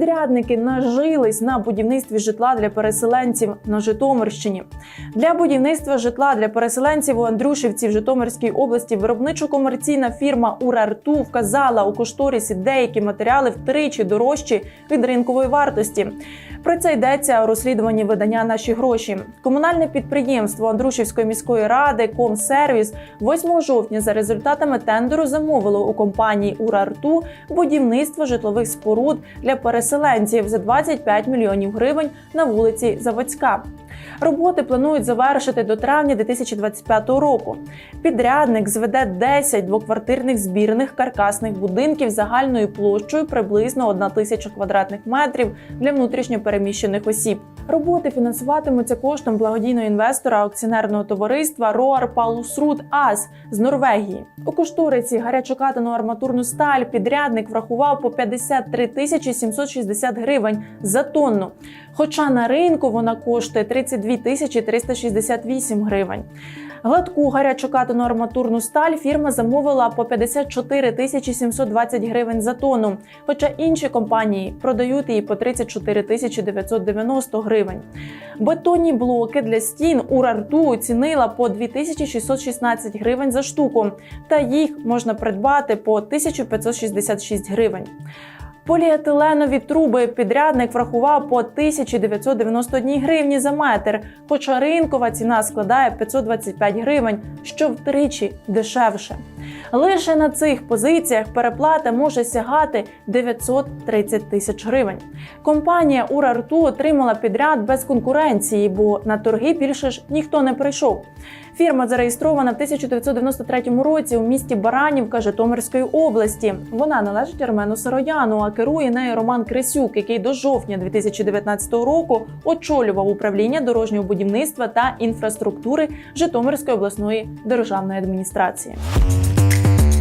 Підрядники нажились на будівництві житла для переселенців на Житомирщині. Для будівництва житла для переселенців у Андрюшівці в Житомирській області виробничо-комерційна фірма Урарту вказала у кошторисі деякі матеріали втричі дорожчі від ринкової вартості. Про це йдеться у розслідуванні видання Наші гроші. Комунальне підприємство Андрушівської міської ради Комсервіс 8 жовтня за результатами тендеру замовило у компанії Урарту будівництво житлових споруд для переселенців за 25 мільйонів гривень на вулиці Заводська. Роботи планують завершити до травня 2025 року. Підрядник зведе 10 двоквартирних збірних каркасних будинків загальною площею приблизно 1 тисяча квадратних метрів для внутрішньопереміщених осіб. Роботи фінансуватимуться коштом благодійного інвестора акціонерного товариства Роар Палусрут АС з Норвегії. У кошториці гарячокатану арматурну сталь підрядник врахував по 53 тисячі 760 гривень за тонну. Хоча на ринку вона коштує 32 тисячі 368 гривень. Гладку гарячокатану арматурну сталь фірма замовила по 54 тисячі 720 гривень за тонну, хоча інші компанії продають її по 34 тисячі 990 гривень. Бетонні блоки для стін Урарту оцінила по 2616 гривень за штуку, та їх можна придбати по 1566 гривень. Поліетиленові труби підрядник врахував по 1991 гривні за метр, хоча ринкова ціна складає 525 гривень, що втричі дешевше. Лише на цих позиціях переплата може сягати 930 тисяч гривень. Компанія Урарту отримала підряд без конкуренції, бо на торги більше ж ніхто не прийшов. Фірма зареєстрована в 1993 році у місті Баранівка Житомирської області. Вона належить Армену Сарояну, керує нею Роман Крисюк, який до жовтня 2019 року очолював управління дорожнього будівництва та інфраструктури Житомирської обласної державної адміністрації.